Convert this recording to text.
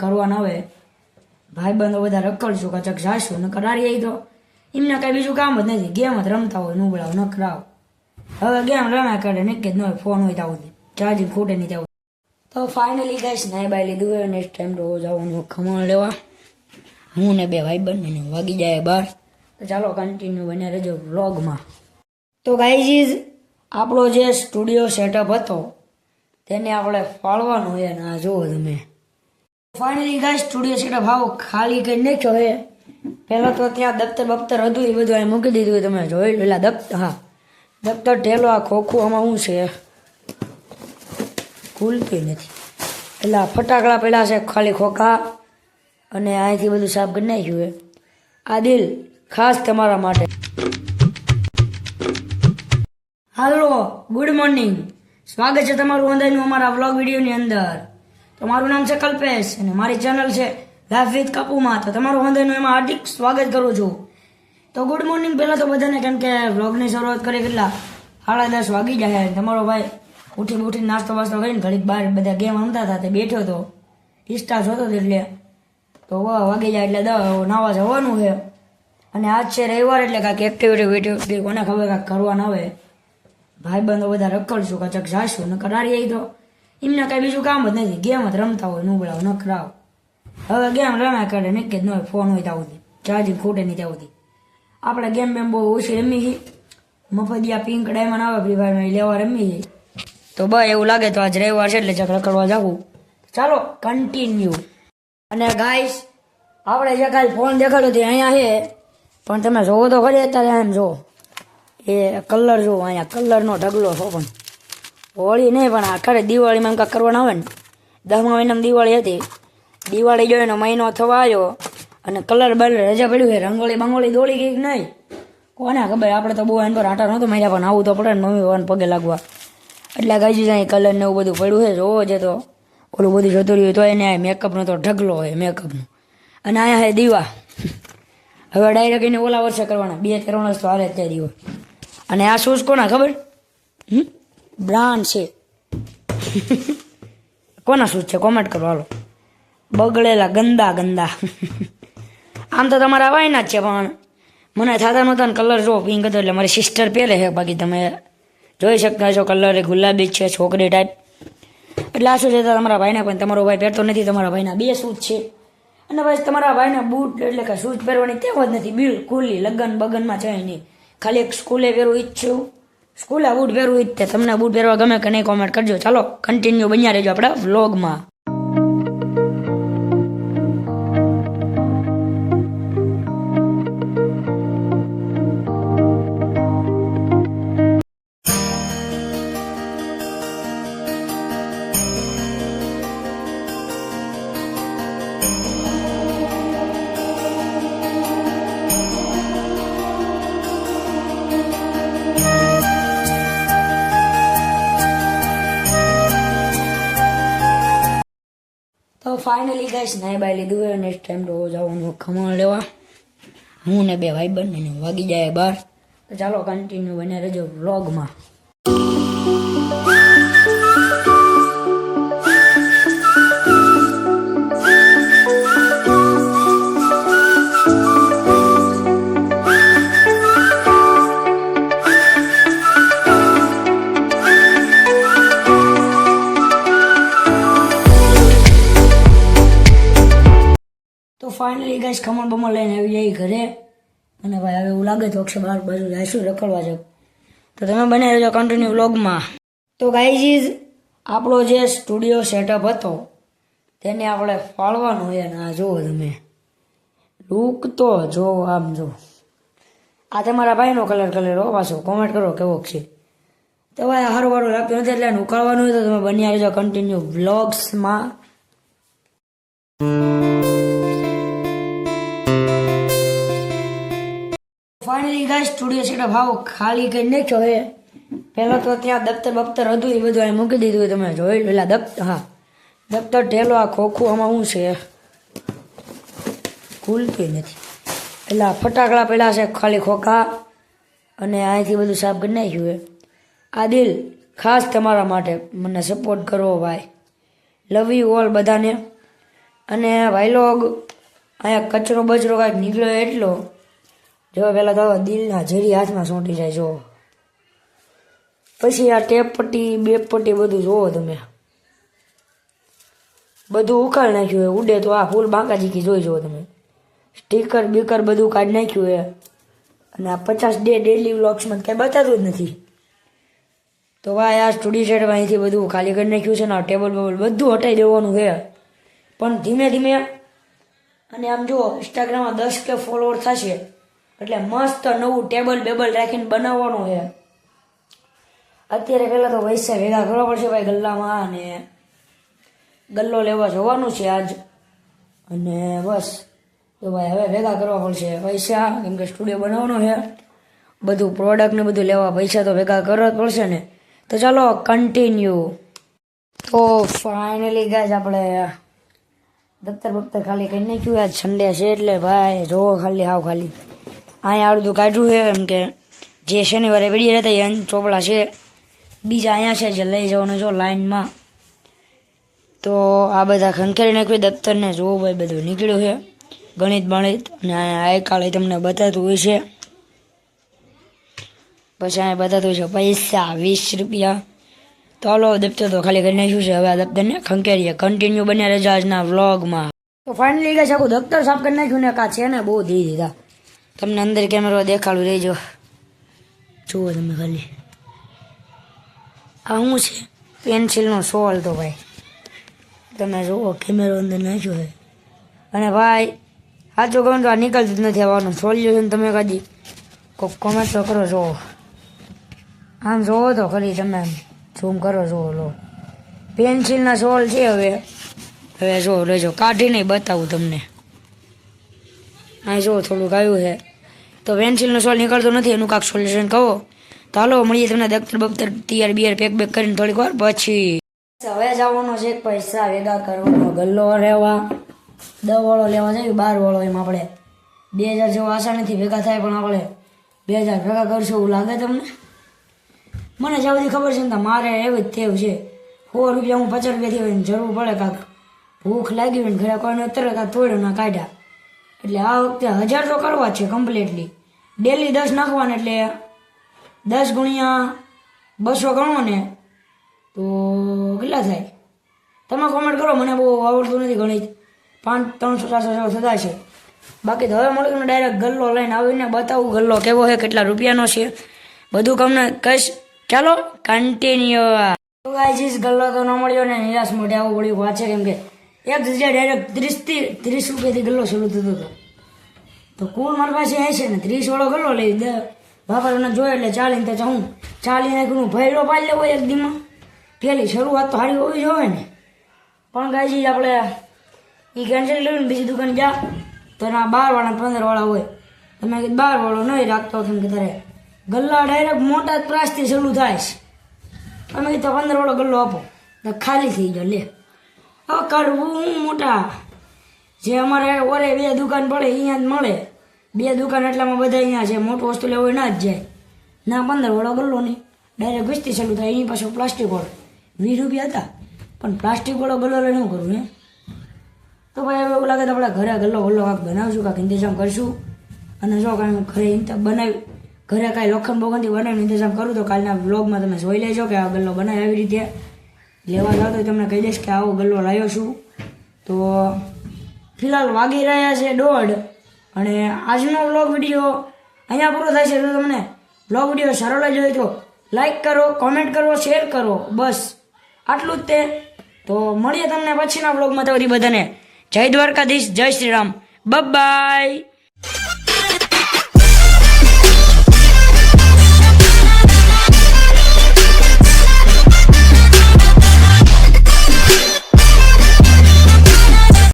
કરવાના આવે ભાઈબંધો બધા રખડશું, કચક જાશું ને કરારી આવી તો એમને કઈ બીજું કામ જ નથી. ગેમ જ રમતા હોય, નુબળાવ, નખરાવ. હવે ગેમ રમ્યા કરે, ને કે ન હોય, ફોન હોય ત્યાં સુધી ચાર્જિંગ ખૂટે નહીં ત્યાં તો ફાઇનલી ગાઈશ નાઈ બાય લીધું હોય નેક્સ્ટ ટાઈમ રોજ આવવાનું ખમણ લેવા. હું ને બે ભાઈ બંને વાગી જાય બહાર તો ચાલો કન્ટિન્યુ બને રહેજો વ્લોગમાં તો ગાઈઝ આપણો જે સ્ટુડિયો સેટઅપ હતો, તેને આપણે ફાળવાનું હોય અને આ જુઓ તમે. ફાઇનલી ગાય સ્ટુડિયો સેટઅપ હાવ ખાલી કરી નાખ્યો હે પહેલાં તો ત્યાં દફતર બફતર હતું, એ બધું અહીં મૂકી દીધું તમે જોઈ લો. એટલે દફતર, હા. દફતર ઢેલો આ ખોખું આમાં શું છે? ખુલતું નથી. એટલે ફટાકડા પહેલાં છે, ખાલી ખોખા અને અહીંથી બધું સાફ કરી નાખ્યું આ દિલ ખાસ તમારા માટે. હાલો ગુડ મોર્નિંગ સ્વાગત છે તમારું અંદરનું અમારા વ્લોગ વિડીયોની અંદર. તો મારું નામ છે કલ્પેશ અને મારી ચેનલ છે લાઈફ વિથ કપુમાં. તો તમારું અંદરનું એમાં હાર્દિક સ્વાગત કરું છું. તો ગુડ મોર્નિંગ પહેલાં તો બધાને, કેમ કે વ્લોગની શરૂઆત કરી કેટલા? સાડા દસ વાગી જાય તમારો ભાઈ ઉઠી ઉઠી નાસ્તો વાસ્તો કરીને ઘડીક બહાર બધા ગેમ રમતા હતા તે બેઠો હતો ઇન્સ્ટા જોતો હતો એટલે. તો વાગી જાય એટલે દ નાવા જવાનું છે. અને આજ છે રવિવાર એટલે કાંઈક એક્ટિવિટી વિટીવિટી કોને ખબર કાંઈક કરવાના આવે. ભાઈબંધો બધા રખડશું કચક જાશું નકર આવી તો. એમને કઈ બીજું કામ જ નથી. ગેમ જ રમતા હોય નુબળાવ નખરાવ હવે ગેમ રમ્યા કરે ને કે ન હોય ફોન હોય ત્યાં સુધી ચાર્જિંગ ખૂટે નહીં ત્યાં સુધી આપણે ગેમ બેમ બહુ ઓછી રમી છે. મફદિયા, પિંક ડાયમંડ આવે ફ્રી ફાયરમાં લેવા રમી ગઈ તો બસ એવું લાગે તો આજ રવિવાર છે એટલે ચક રખડવા જાવું. ચાલો કન્ટિન્યુ અને ગાઈસ આપણે જે કાલે ફોન દેખાડ્યો તે અહીંયા છે. પણ તમે જોવો તો ખરી, અત્યારે એમ જો. એ કલર જો, અહીંયા કલરનો ઢગલો છો પણ. હોળી નહીં, પણ આખરે ખરે દિવાળીમાં એમ કાંઈક કરવાના આવે ને. દસમા મહિનામાં દિવાળી હતી. દિવાળી જોઈને મહિનો થવા આવ્યો અને કલર બલર રજા પડ્યું હોય, રંગોળી બંગોળી દોડી ગઈ નહીં? કોને ખબર? આપણે તો બહુ એન પર આટા નહોતો માર્યા, પણ આવું તો પડે ને મમ્મી પપ્પાને પગે લાગવા. એટલે ગાજુ જાય કલર ને એવું બધું પડ્યું છે જોવો છે તો ઓલું બધું જતું રહ્યું તો એને મેકઅપનો તો ઢગલો હોય મેકઅપનો અને અહીંયા હે દીવા. હવે ડાયરેક્ટ એને ઓલા વર્ષે કરવાના, બે ત્રણ વર્ષ તો હાલે જ દીવા. અને આ શૂઝ કોના ખબર? હમ? બ્રાન્ડ છે. કોના શૂઝ છે? કોમેન્ટ કરો, હાલો. બગડેલા ગંદા ગંદા. આમ તો તમારા વાયના જ છે, પણ મને થતા નહોતા કલર જો પિંક હતો એટલે મારી સિસ્ટર પહેરે છે. બાકી તમે જોઈ શકતા છો કલર એ ગુલાબી છે, છોકરી ટાઈપ એટલે આ શું છે તમારા ભાઈને પણ તમારો ભાઈ પહેરતો નથી, તમારા ભાઈના બે શૂઝ છે. અને પછી તમારા ભાઈને બૂટ એટલે કે શૂઝ પહેરવાની ટેવ જ નથી. બિલકુલ લગન બગનમાં જાય નહીં. ખાલી એક સ્કૂલે પહેરવું ઈચ્છું. સ્કૂલે બૂટ પહેરવું ઈચ્છે તમને બૂટ પહેરવા ગમે કે નહીં કોમેન્ટ કરજો. ચાલો કન્ટિન્યુ બન્યા રહેજો આપણા વ્લોગમાં ફાઇનલી ગાઈસ નાઈ બાય લીધું હોય નેક્સ્ટ ટાઈમ તો જવાનું ખમણ લેવા. હું ને બે ભાઈ ને વાગી જાય બહાર તો ચાલો કન્ટિન્યુ બને રહેજો વ્લોગમાં ફાઇનલી ગાઈસ ખમણ બમણ લઈને આવી જાય ઘરે. અને ભાઈ હવે એવું લાગે તો અક્ષર બહાર બાજુ જઈશું રખડવા જાવ? તો તમે બને રહેજો કન્ટિન્યુ વ્લોગમાં. તો ગાઈઝ આપણો જે સ્ટુડિયો સેટઅપ હતો, તેને આપણે ફાળવાનું હોય અને આ જુઓ તમે. લુક તો જો આમ જો. આ તમારા ભાઈનો કલર કલર હો, પાછો કોમેન્ટ કરો કેવો છે. તો ભાઈ હારું વારું લાગતું નથી એટલે ઉકાળવાનું હોય તો તમે બન્યા રહેજો કન્ટિન્યુ વ્લોગ્સમાં. ફાઇનલી ગાઈસ સ્ટુડિયો સેટ ભાવ ખાલી કરી નાખ્યો હે પહેલાં તો ત્યાં દફતર બફતર હતું, એ બધું અહીં મૂકી દીધું તમે જોઈ લો દફતર, હા. દફતર ઢેલો આ ખોખું, આમાં શું છે? ખુલતું નથી. એટલે ફટાકડા પહેલાં છે, ખાલી ખોખા. અને અહીંથી બધું સાફ કરી નાખ્યું હે આ દિલ ખાસ તમારા માટે મને સપોર્ટ કરવો ભાઈ. લવ યુ ઓલ બધાને. અને ભાઈ લોગ અહીંયા કચરો બચરો કાંઈક નીકળ્યો એટલો જો પહેલાં તો દિલના ઝેરી હાથમાં સોંટી જાય, જો. પછી આ ટેપ પટ્ટી બે પટ્ટી બધું જોવો તમે. બધું ઉકાળ નાખ્યું એ ઉડે તો આ ફૂલ બાંકાજીકી જોઈ જુઓ તમે. સ્ટીકર, બીકર બધું કાઢી નાખ્યું એ અને આ પચાસ ડે ડેલી વ્લોગ્સમાં કંઈ બતાતું જ નથી. તો ભાઈ આ સ્ટુડિયો સેટમાં અહીંથી બધું ખાલી કરી નાખ્યું છે ને, આ ટેબલ બેબલ બધું હટાવી દેવાનું છે. પણ ધીમે ધીમે, અને આમ જુઓ ઇન્સ્ટાગ્રામમાં દસ કે ફોલોવર થશે. એટલે મસ્ત નવું ટેબલ બેબલ રાખીને બનાવવાનું છે. અત્યારે પહેલાં તો પૈસા ભેગા કરવા પડશે ભાઈ ગલ્લામાં અને ગલ્લો લેવા જવાનું છે આજ. અને બસ, તો ભાઈ હવે ભેગા કરવા પડશે પૈસા, કેમ કે સ્ટુડિયો બનાવવાનો છે. બધું પ્રોડક્ટ ને બધું લેવા પૈસા તો ભેગા કરવા જ પડશે ને. તો ચાલો કન્ટિન્યુ તો ફાઇનલી ગાય આપણે દફતર બફતર ખાલી કરી નાખ્યું આજ સન્ડે છે એટલે ભાઈ જોવો ખાલી, હાવ ખાલી. અહીંયા અડધું કાઢ્યું છે, એમ કે જે શનિવારે પડી રહેતા એ ચોપડા છે. બીજા અહીંયા છે જે લઈ જવાનું છો લાઈનમાં. તો આ બધા ખંખેરી નાખ્યું દફતરને જોવું ભાઈ બધું નીકળ્યું છે. ગણિત, બણિત અને અહીંયા કાલે તમને બતાતું હોય છે. પછી અહીંયા બતાતું છે પૈસા, વીસ રૂપિયા. તો હાલો, દફતર તો ખાલી કરી નાખ્યું છે. હવે આ દફતરને ખંખેરીએ કન્ટિન્યુ બન્યા રહેજો આજના વ્લોગમાં તો ફાઇનલી ગયા છે, આખું દફતર સાફ કરી નાખ્યું ને કા છે ને, બહુ ધી દીધા તમને અંદર કેમેરો દેખાડું રહેજો જુઓ તમે ખાલી. આ શું છે? પેન્સિલનો સોલ તો ભાઈ. તમે જુઓ, કેમેરો અંદર નાખ્યો છે. અને ભાઈ સાચું કહું તો આ નીકળતું જ નથી આવવાનું. સોલ્યુશન તમે કદી. કોક કોમેન્ટ તો કરો, જુઓ. આમ જોવો તો ખરી તમે ઝૂમ કરો, જુઓ, લો. પેન્સિલના સોલ છે હવે. હવે જો લેજો કાઢીને બતાવું તમને. આ જો થોડુંક આવ્યું છે. તો પેન્સિલનો સોલ નીકળતો નથી, એનું કાંક સોલ્યુશન કહો. તો હાલો, મળીએ તમને દફતર બફતર તૈયાર બિયાર પેક બેક કરીને થોડીક વાર પછી. હવે જવાનો છે પૈસા ભેગા કરવાનો, ગલ્લો રહેવા. દસ વાળો લેવા જાય, બાર વાળો એમ આપણે. બે હજાર જેવો આસાનીથી ભેગા થાય પણ આપણે બે હજાર ભેગા કરશું એવું લાગે તમને? મને જ્યાં બધી ખબર છે ને મારે એવી જ તેવ છે. સો રૂપિયા હું પચાસ રૂપિયાથી હોય જરૂર પડે કાંક. ભૂખ લાગી હોય ને ઘરે કોઈને તરત કાંક તોડ્યો ના કાઢ્યા. એટલે આ વખતે હજાર તો કરવા જ છે કમ્પ્લીટલી ડેલી દસ નાખવાના એટલે દસ ગુણ્યા બસો ગણો ને તો કેટલા થાય? તમે કોમેન્ટ કરો, મને બહુ આવડતું નથી ગણિત. પાંચ, ત્રણસો, ચારસો થતા છે બાકી હવે હવે મળીને ડાયરેક્ટ ગલ્લો લઈને આવીને બતાવું ગલ્લો કેવો છે, કેટલા રૂપિયાનો છે. બધું તમને કહીશ. ચાલો કન્ટિન્યુ તો ગલ્લો તો ન મળ્યો ને, નિરાશ મોઢે આવું પડ્યું. વાત છે કેમ કે એક જગ્યાએ ડાયરેક્ટ ત્રીસથી, ત્રીસ રૂપિયાથી ગલ્લો શરૂ થતો હતો. તો કુલ મારી પાસે એસી ને? ત્રીસ વાળો ગલ્લો લઈ દે બાપાને જોયો એટલે ચાલીને તો હું ચાલી નાખ્યું ભૈરો પાડી લેવો એક દીમાં. પેલી શરૂઆત તો સારી હોવી જોઈએ ને. પણ ગાયજી, આપણે એ કેન્સલ લઈને બીજી દુકાન જા તો એના બાર વાળા પંદર વાળા હોય. તમે કીધું બાર નહીં રાખતો કેમ કે તારે ગલ્લા ડાયરેક્ટ મોટા જ પ્રાઇસથી શરૂ થાય છે. તમે કીધું પંદર ગલ્લો આપો. તો ખાલી થઈ ગયો, લે. હવે કાઢવું હું મોટા. જે અમારે ઓરે બે દુકાન પડે અહીંયા જ મળે. બે દુકાન એટલામાં બધા અહીંયા છે, મોટું વસ્તુ લેવું ના જ જાય. ના, પંદર વાળો ગલ્લો નહીં. ડાયરેક્ટ ઘૂસતી ચાલુ થાય, એની પાછો પ્લાસ્ટિક વાળો. વીસ રૂપિયા હતા. પણ પ્લાસ્ટિક વાળો ગલ્લો લઈને શું કરું, હે? તો ભાઈ હવે એવું લાગે તો આપણે ઘરે ગલ્લો ગલ્લો કાંક બનાવશું કાંક ઇંતજામ કરશું. અને જો કાંઈ ઘરે બનાવી, ઘરે કાંઈ લોખંડ બોખંડથી બનાવીને ઇંતજામ કરું, તો કાલના બ્લોગમાં તમે જોઈ લેજો કે આ ગલ્લો બનાવે આવી રીતે. લેવા જાવ તો તમને કહી દઈશ કે આવો ગલ્લો લાવ્યો છું. તો, ફિલહાલ વાગી રહ્યા છે દોઢ. અને આજનો વ્લોગ વીડિયો અહીંયા પૂરો થાય છે. તો તમને વ્લોગ વીડિયો સારો લાગ્યો હોય તો લાઈક કરો કોમેન્ટ કરો શેર કરો. બસ. આટલું જ તે. તો મળીએ તમને પછીના વ્લોગમાં તમારી બધાને. જય દ્વારકાધીશ, જય શ્રી રામ બાય